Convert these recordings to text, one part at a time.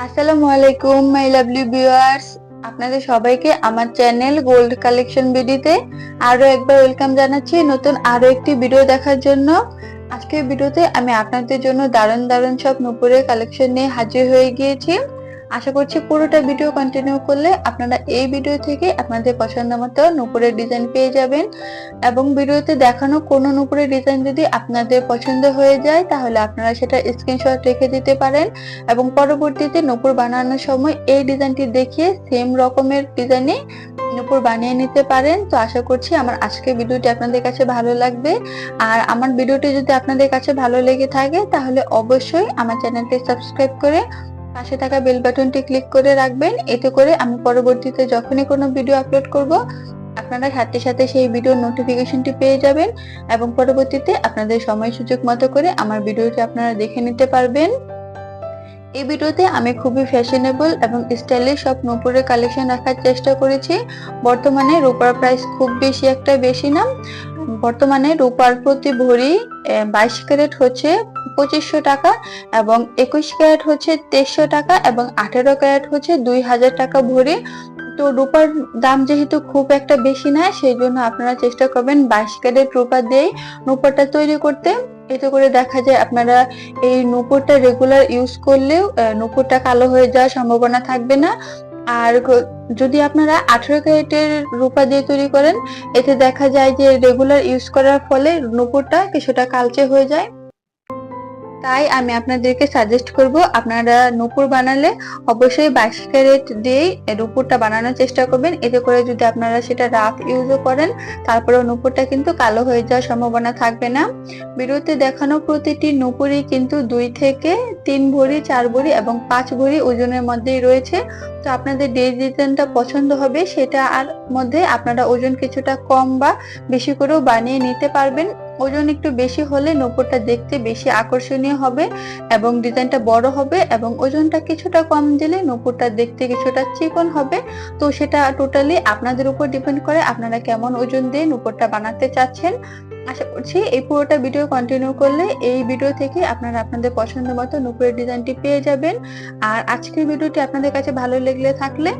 আসসালামু আলাইকুম my lovely viewers আপনাদের সবাইকে আমার চ্যানেল গোল্ড কালেকশন ভিডিওতে আরও একবার ওয়েলকাম জানাচ্ছি। নতুন আরও একটি ভিডিও দেখার জন্য। আজকের ভিডিওতে আমি আপনাদের জন্য দারুণ দারুণ সব নুপুরের কালেকশন নিয়ে হাজির হয়ে গিয়েছি। আশা করছি পুরোটা ভিডিও কন্টিনিউ করলে আপনারা এই ভিডিও থেকে আপনাদের পছন্দ মতো নুপুরের ডিজাইন পেয়ে যাবেন। এবং ভিডিওতে দেখানো কোনো নুপুরের ডিজাইন যদি আপনাদের পছন্দ হয়ে যায়, তাহলে আপনারা সেটা স্ক্রিনশট রেখে দিতে পারেন। এবং পরবর্তীতে নুপুর বানানোর সময় এই ডিজাইনটি দেখিয়ে সেম রকমের ডিজাইনে নুপুর বানিয়ে নিতে পারেন। তো আশা করছি আমার আজকের ভিডিওটি আপনাদের কাছে ভালো লাগবে। আর আমার ভিডিওটি যদি আপনাদের কাছে ভালো লেগে থাকে, তাহলে অবশ্যই আমার চ্যানেলটি সাবস্ক্রাইব করে পাশে থাকা বেল বাটনটি ক্লিক করে রাখবেন। এতে করে আমি পরবর্তীতে যখনই কোনো ভিডিও আপলোড করব, আপনারা সাথে সাথে সেই ভিডিওর নোটিফিকেশনটি পেয়ে যাবেন এবং পরবর্তীতে আপনাদের সময় সুযোগ মতো করে আমার ভিডিওটি আপনারা দেখে নিতে পারবেন। এই ভিডিওতে আমি খুবই ফ্যাশনেবল এবং স্টাইলিশ সব নূপুরের কালেকশন রাখার চেষ্টা করেছি। বর্তমানে রূপার প্রাইস খুব বেশি, একটা বেশি না। বর্তমানে রূপার প্রতি ভরি বাইশ ক্যারেট হচ্ছে পঁচিশশো টাকা এবং একুশ ক্যারেট হচ্ছে তেইশশো টাকা এবং আঠেরো ক্যারেট হচ্ছে দুই হাজার টাকা ভরি। তো রূপার দাম যেহেতু খুব একটা বেশি না, সেই জন্য আপনারা চেষ্টা করবেন বাইশ ক্যারেট রূপা দিয়েই নূপুরটা তৈরি করতে। এতে করে দেখা যায় আপনারা এই নূপুরটা রেগুলার ইউজ করলেও নূপুরটা কালো হয়ে যাওয়ার সম্ভাবনা থাকবে না। আর যদি আপনারা আঠেরো ক্যারেটের রূপা দিয়ে তৈরি করেন, এতে দেখা যায় যে রেগুলার ইউজ করার ফলে নূপুরটা কিছুটা কালচে হয়ে যায়। তাই আমি আপনাদেরকে সাজেস্ট করব, আপনারা নূপুর বানালে অবশ্যই বাইশ ক্যারেট দিয়েই নূপুরটা বানানোর চেষ্টা করবেন। এতে করে যদি আপনারা সেটা রাফ ইউজও করেন, তারপরেও নূপুরটা কিন্তু কালো হয়ে যাওয়ার সম্ভাবনা থাকবে না। ভিডিওতে দেখানো প্রতিটি নূপুরই কিন্তু দুই থেকে তিন ভরি, চার ভরি এবং পাঁচ ভরি ওজনের মধ্যেই রয়েছে। তো আপনাদের ডিজাইনটা পছন্দ হবে, সেটা আর মধ্যে আপনারা ওজন কিছুটা কম বা বেশি করেও বানিয়ে নিতে পারবেন। ওজন একটু বেশি হলে নূপুরটা দেখতে বেশি আকর্ষণীয় হবে এবং ডিজাইনটা বড় হবে এবং ওজনটা কিছুটা কম দিলে নূপুরটা দেখতে কিছুটা চিকন হবে। তো সেটা টোটালি আপনাদের উপর ডিপেন্ড করে আপনারা কেমন ওজন দিয়ে নূপুরটা বানাতে চাচ্ছেন। আশা করছি এই পুরোটা ভিডিও কন্টিনিউ করলে এই ভিডিও থেকে আপনারা আপনাদের পছন্দ মতো নুপুরের ডিজাইনটি পেয়ে যাবেন। আর আজকের ভিডিওটি আপনাদের কাছে ভালো লেগলে থাকলে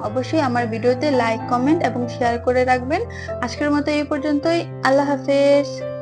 অবশ্যই আমার ভিডিওতে লাইক কমেন্ট এবং শেয়ার করে রাখবেন। আজকের মতো এই পর্যন্তই। আল্লাহ হাফেজ।